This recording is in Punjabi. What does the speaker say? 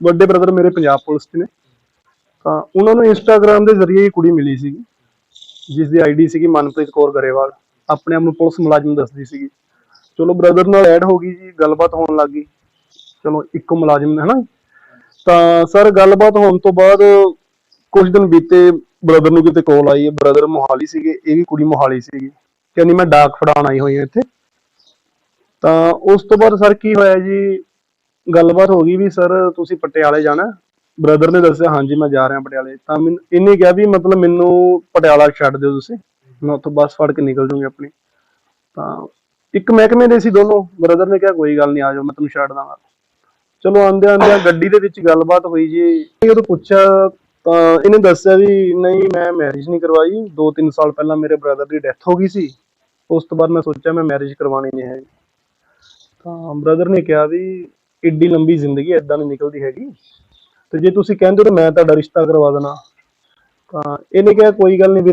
ਵੱਡੇ ਬ੍ਰਦਰ ਮੇਰੇ ਪੰਜਾਬ ਪੁਲਿਸ 'ਚ ਨੇ। ਤਾਂ ਉਹਨਾਂ ਨੂੰ ਇੰਸਟਾਗ੍ਰam ਦੇ ਜ਼ਰੀਏ ਹੀ ਕੁੜੀ ਮਿਲੀ ਸੀਗੀ ਜਿਸ ਦੀ ਆਈਡੀ ਸੀਗੀ ਮਨਪ੍ਰੀਤ ਕੌਰ ਗਰੇਵਾਲ। ਆਪਣੇ ਆਪ ਨੂੰ ਪੁਲਿਸ ਮੁਲਾਜ਼ਮ ਦੱਸਦੀ ਸੀਗੀ। ਚਲੋ ਬ੍ਰਦਰ ਨਾਲ ਐਡ ਹੋ ਗਈ ਜੀ, ਗੱਲਬਾਤ ਹੋਣ ਲੱਗ ਗਈ। ਚਲੋ ਇੱਕੋ ਮੁਲਾਜ਼ਮ ਹੈ ਨਾ ਤਾਂ ਸਰ ਗੱਲਬਾਤ ਹੋਣ ਤੋਂ ਬਾਅਦ ਕੁਝ ਦਿਨ ਬੀਤੇ ਬ੍ਰਦਰ ਨੂੰ ਕਿਤੇ ਕਾਲ ਆਈ ਹੈ ਬ੍ਰਦਰ ਮੋਹਾਲੀ ਸੀਗੇ, ਇਹ ਵੀ ਕੁੜੀ ਮੋਹਾਲੀ ਸੀਗੀ। ਕਹਿੰਦੀ ਮੈਂ ਡਾਕ ਫੜਾਉਣ ਆਈ ਹੋਈ ਹਾਂ ਇੱਥੇ। ਤਾਂ ਉਸ ਤੋਂ ਬਾਅਦ ਸਰ ਕੀ ਹੋਇਆ ਜੀ ਗੱਲਬਾਤ ਹੋ ਗਈ ਵੀ ਸਰ ਤੁਸੀਂ ਪਟਿਆਲੇ ਜਾਣਾ। ਬ੍ਰਦਰ ਨੇ ਦੱਸਿਆ, ਹਾਂਜੀ ਮੈਂ ਜਾ ਰਿਹਾ ਪਟਿਆਲੇ। ਤਾਂ ਮੈਨੂੰ ਇਹਨੇ ਕਿਹਾ ਵੀ ਮਤਲਬ ਮੈਨੂੰ ਪਟਿਆਲਾ ਛੱਡ ਦਿਓ ਤੁਸੀਂ। ਮੈਂ ਉੱਥੋਂ ਬੱਸ ਫੜ ਕੇ ਨਿਕਲ ਜੂੰਗੀ ਆਪਣੀ। ਤਾਂ ਇੱਕ ਮਹਿਕਮੇ ਦੇ ਸੀ ਦੋਨੋਂ। ਬ੍ਰਦਰ ਨੇ ਕਿਹਾ, ਕੋਈ ਗੱਲ ਨਹੀਂ, ਆ ਜਾਓ, ਮੈਂ ਤੁਹਾਨੂੰ ਛੱਡ ਦਾਂਗਾ। ਚਲੋ ਆਂਦੇ ਆਂਦੇ ਗੱਡੀ ਦੇ ਵਿੱਚ ਗੱਲਬਾਤ ਹੋਈ ਜੀ। ਜਦੋਂ ਪੁੱਛਿਆ, ਤਾਂ ਇਹਨੇ ਦੱਸਿਆ ਵੀ ਨਹੀਂ, ਮੈਂ ਮੈਰਿਜ ਨਹੀਂ ਕਰਵਾਈ। 2-3 ਸਾਲ ਪਹਿਲਾਂ ਮੇਰੇ ਬ੍ਰਦਰ ਦੀ ਡੈਥ ਹੋ ਗਈ ਸੀ। ਉਸ ਤੋਂ ਬਾਅਦ ਮੈਂ ਸੋਚਿਆ ਮੈਂ ਮੈਰਿਜ ਕਰਵਾਉਣੀ ਨਹੀਂ ਹੈ ਤਾਂ ਬ੍ਰਦਰ ਨੇ ਕਿਹਾ ਵੀ ਏਡੀ ਲੰਬੀ ਜ਼ਿੰਦਗੀ ਐਦਾਂ ਨਹੀਂ ਨਿਕਲਦੀ ਹੈਗੀ। ਤੇ ਜੇ ਤੁਸੀਂ ਕਹਿੰਦੇ ਹੋ ਤਾਂ ਮੈਂ ਤੁਹਾਡਾ ਰਿਸ਼ਤਾ ਕਰਵਾ ਦੇਣਾ। ਤਾਂ ਇਹਨੇ ਕਿਹਾ, ਕੋਈ ਗੱਲ ਨਹੀਂ ਵੀਰੇ